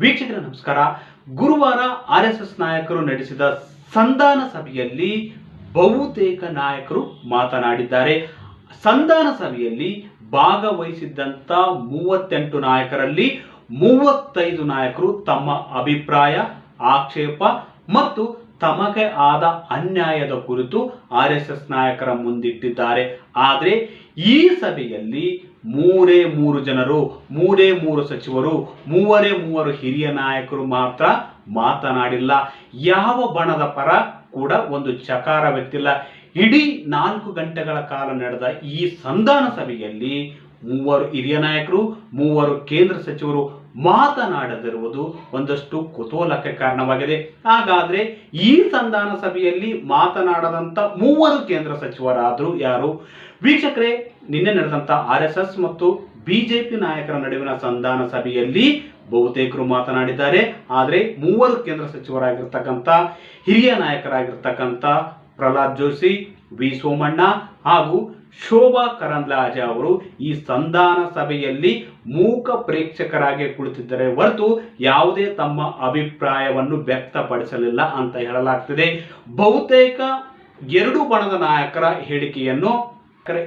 ವೀಕ್ಷಕರ, ನಮಸ್ಕಾರ. ಗುರುವಾರ ಆರ್ ಎಸ್ ಎಸ್ ನಾಯಕರು ನಡೆಸಿದ ಸಂಧಾನ ಸಭೆಯಲ್ಲಿ ಬಹುತೇಕ ನಾಯಕರು ಮಾತನಾಡಿದ್ದಾರೆ. ಸಂಧಾನ ಸಭೆಯಲ್ಲಿ ಭಾಗವಹಿಸಿದ್ದಂಥ ಮೂವತ್ತೆಂಟು ನಾಯಕರಲ್ಲಿ ಮೂವತ್ತೈದು ನಾಯಕರು ತಮ್ಮ ಅಭಿಪ್ರಾಯ, ಆಕ್ಷೇಪ ಮತ್ತು ತಮಗೆ ಆದ ಅನ್ಯಾಯದ ಕುರಿತು ಆರ್ ಎಸ್ ಎಸ್ ನಾಯಕರ ಮುಂದಿಟ್ಟಿದ್ದಾರೆ. ಆದರೆ ಈ ಸಭೆಯಲ್ಲಿ ಮೂರೇ ಮೂರು ಜನರು, ಮೂರೇ ಮೂರು ಸಚಿವರು, ಮೂವರೇ ಮೂವರು ಹಿರಿಯ ನಾಯಕರು ಮಾತ್ರ ಮಾತನಾಡಿಲ್ಲ. ಯಾವ ಬಣದ ಪರ ಕೂಡ ಒಂದು ಚಕಾರ ವ್ಯಕ್ತಿಲ್ಲ. ಇಡೀ ನಾಲ್ಕು ಗಂಟೆಗಳ ಕಾಲ ನಡೆದ ಈ ಸಂಧಾನ ಸಭೆಯಲ್ಲಿ ಮೂವರು ಹಿರಿಯ ನಾಯಕರು, ಮೂವರು ಕೇಂದ್ರ ಸಚಿವರು ಮಾತನಾಡದಿರುವುದು ಒಂದಷ್ಟು ಕುತೂಹಲಕ್ಕೆ ಕಾರಣವಾಗಿದೆ. ಹಾಗಾದ್ರೆ ಈ ಸಂಧಾನ ಸಭೆಯಲ್ಲಿ ಮಾತನಾಡದಂತ ಮೂವರು ಕೇಂದ್ರ ಸಚಿವರಾದರೂ ಯಾರು? ವೀಕ್ಷಕರೇ, ನಿನ್ನೆ ನಡೆದಂತ ಆರ್ ಎಸ್ ಎಸ್ ಮತ್ತು ಬಿಜೆಪಿ ನಾಯಕರ ನಡುವಿನ ಸಂಧಾನ ಸಭೆಯಲ್ಲಿ ಬಹುತೇಕರು ಮಾತನಾಡಿದ್ದಾರೆ. ಆದರೆ ಮೂವರು ಕೇಂದ್ರ ಸಚಿವರಾಗಿರ್ತಕ್ಕಂಥ, ಹಿರಿಯ ನಾಯಕರಾಗಿರ್ತಕ್ಕಂಥ ಪ್ರಹ್ಲಾದ್ ಜೋಶಿ, ವಿ ಸೋಮಣ್ಣ ಹಾಗೂ ಶೋಭಾ ಕರಂದ್ಲಾಜ ಅವರು ಈ ಸಂಧಾನ ಸಭೆಯಲ್ಲಿ ಮೂಕ ಪ್ರೇಕ್ಷಕರಾಗಿ ಕುಳಿತಿದ್ದರೆ ಹೊರತು ಯಾವುದೇ ತಮ್ಮ ಅಭಿಪ್ರಾಯವನ್ನು ವ್ಯಕ್ತಪಡಿಸಲಿಲ್ಲ ಅಂತ ಹೇಳಲಾಗ್ತಿದೆ. ಬಹುತೇಕ ಎರಡು ಬಣದ ನಾಯಕರ ಹೇಳಿಕೆಯನ್ನು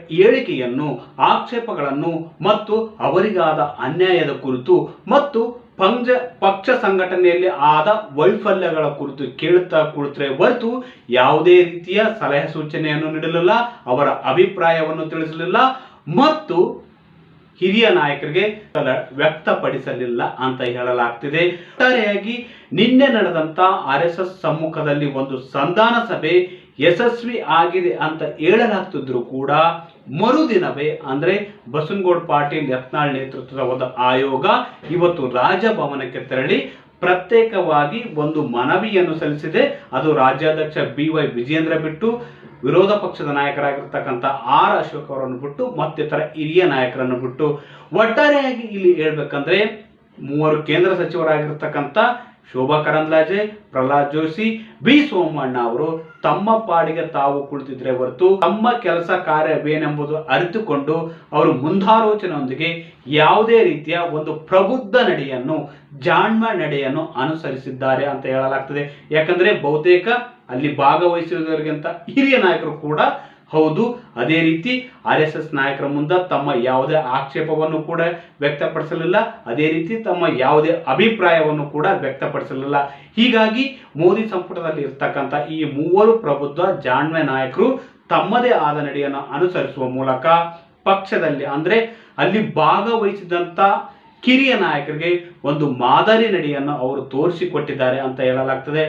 ಹೇಳಿಕೆಯನ್ನು, ಆಕ್ಷೇಪಗಳನ್ನು ಮತ್ತು ಅವರಿಗಾದ ಅನ್ಯಾಯದ ಕುರಿತು ಮತ್ತು ಪಂಜ ಪಕ್ಷ ಸಂಘಟನೆಯಲ್ಲಿ ಆದ ವೈಫಲ್ಯಗಳ ಕುರಿತು ಕೇಳುತ್ತಾ ಕುಳಿತರೆ ಹೊರತು ಯಾವುದೇ ರೀತಿಯ ಸಲಹೆ ಸೂಚನೆಯನ್ನು ನೀಡಲಿಲ್ಲ, ಅವರ ಅಭಿಪ್ರಾಯವನ್ನು ತಿಳಿಸಲಿಲ್ಲ. ಮತ್ತು ಹಿರಿಯ ನಾಯಕರಿಗೆ ಸಲ- ವ್ಯಕ್ತಪಡಿಸಲಿಲ್ಲ ಅಂತ ಹೇಳಲಾಗ್ತಿದೆ. ಒಟ್ಟಾರೆಯಾಗಿ ನಿನ್ನೆ ನಡೆದಂತ ಆರ್ ಎಸ್ ಸಮ್ಮುಖದಲ್ಲಿ ಒಂದು ಸಂಧಾನ ಸಭೆ ಯಶಸ್ವಿ ಆಗಿದೆ ಅಂತ ಹೇಳಲಾಗ್ತಿದ್ರು ಕೂಡ. ಮರುದಿನವೇ ಅಂದ್ರೆ ಬಸನಗೌಡ ಪಾಟೀಲ್ ಯತ್ನಾಳ್ ನೇತೃತ್ವದ ಒಂದು ಆಯೋಗ ಇವತ್ತು ರಾಜಭವನಕ್ಕೆ ತೆರಳಿ ಪ್ರತ್ಯೇಕವಾಗಿ ಒಂದು ಮನವಿಯನ್ನು ಸಲ್ಲಿಸಿದೆ. ಅದು ರಾಜ್ಯಾಧ್ಯಕ್ಷ ಬಿ ವೈ ವಿಜೇಂದ್ರ ಬಿಟ್ಟು ವಿರೋಧ ಪಕ್ಷದ ನಾಯಕರಾಗಿರ್ತಕ್ಕಂಥ ಆರ್ ಅಶೋಕ್ ಅವರನ್ನು ಬಿಟ್ಟು ಮತ್ತಿತರ ಹಿರಿಯ ನಾಯಕರನ್ನು ಬಿಟ್ಟು ಒಟ್ಟಾರೆಯಾಗಿ ಇಲ್ಲಿ ಹೇಳ್ಬೇಕಂದ್ರೆ ಮೂವರು ಕೇಂದ್ರ ಸಚಿವರಾಗಿರ್ತಕ್ಕಂಥ ಶೋಭಾ ಕರಂದ್ಲಾಜೆ, ಪ್ರಹ್ಲಾದ್ ಜೋಶಿ, ಬಿ. ಸೋಮಣ್ಣ ಅವರು ತಮ್ಮ ಪಾಡಿಗೆ ತಾವು ಕುಳಿತಿದ್ರೆ ಹೊರತು ತಮ್ಮ ಕೆಲಸ ಕಾರ್ಯವೇನೆಂಬುದು ಅರಿತುಕೊಂಡು ಅವರು ಮುಂದಾಲೋಚನೆಯೊಂದಿಗೆ ಯಾವುದೇ ರೀತಿಯ ಒಂದು ಪ್ರಬುದ್ಧ ನಡೆಯನ್ನು, ಜಾಣ್ಮ ನಡೆಯನ್ನು ಅನುಸರಿಸಿದ್ದಾರೆ ಅಂತ ಹೇಳಲಾಗ್ತದೆ. ಯಾಕಂದ್ರೆ ಬಹುತೇಕ ಅಲ್ಲಿ ಭಾಗವಹಿಸಿರುವುದರಿಗಿಂತ ಹಿರಿಯ ನಾಯಕರು ಕೂಡ ಹೌದು, ಅದೇ ರೀತಿ ಆರ್ ಎಸ್ ಎಸ್ ನಾಯಕರ ಮುಂದೆ ತಮ್ಮ ಯಾವುದೇ ಆಕ್ಷೇಪವನ್ನು ಕೂಡ ವ್ಯಕ್ತಪಡಿಸಲಿಲ್ಲ, ಅದೇ ರೀತಿ ತಮ್ಮ ಯಾವುದೇ ಅಭಿಪ್ರಾಯವನ್ನು ಕೂಡ ವ್ಯಕ್ತಪಡಿಸಲಿಲ್ಲ. ಹೀಗಾಗಿ ಮೋದಿ ಸಂಪುಟದಲ್ಲಿ ಇರ್ತಕ್ಕಂಥ ಈ ಮೂವರು ಪ್ರಬುದ್ಧ ಜಾಣ್ಮೆ ನಾಯಕರು ತಮ್ಮದೇ ಆದ ನಡೆಯನ್ನು ಅನುಸರಿಸುವ ಮೂಲಕ ಪಕ್ಷದಲ್ಲಿ ಅಂದರೆ ಅಲ್ಲಿ ಭಾಗವಹಿಸಿದಂಥ ಕಿರಿಯ ನಾಯಕರಿಗೆ ಒಂದು ಮಾದರಿ ನಡೆಯನ್ನು ಅವರು ತೋರಿಸಿಕೊಟ್ಟಿದ್ದಾರೆ ಅಂತ ಹೇಳಲಾಗ್ತದೆ.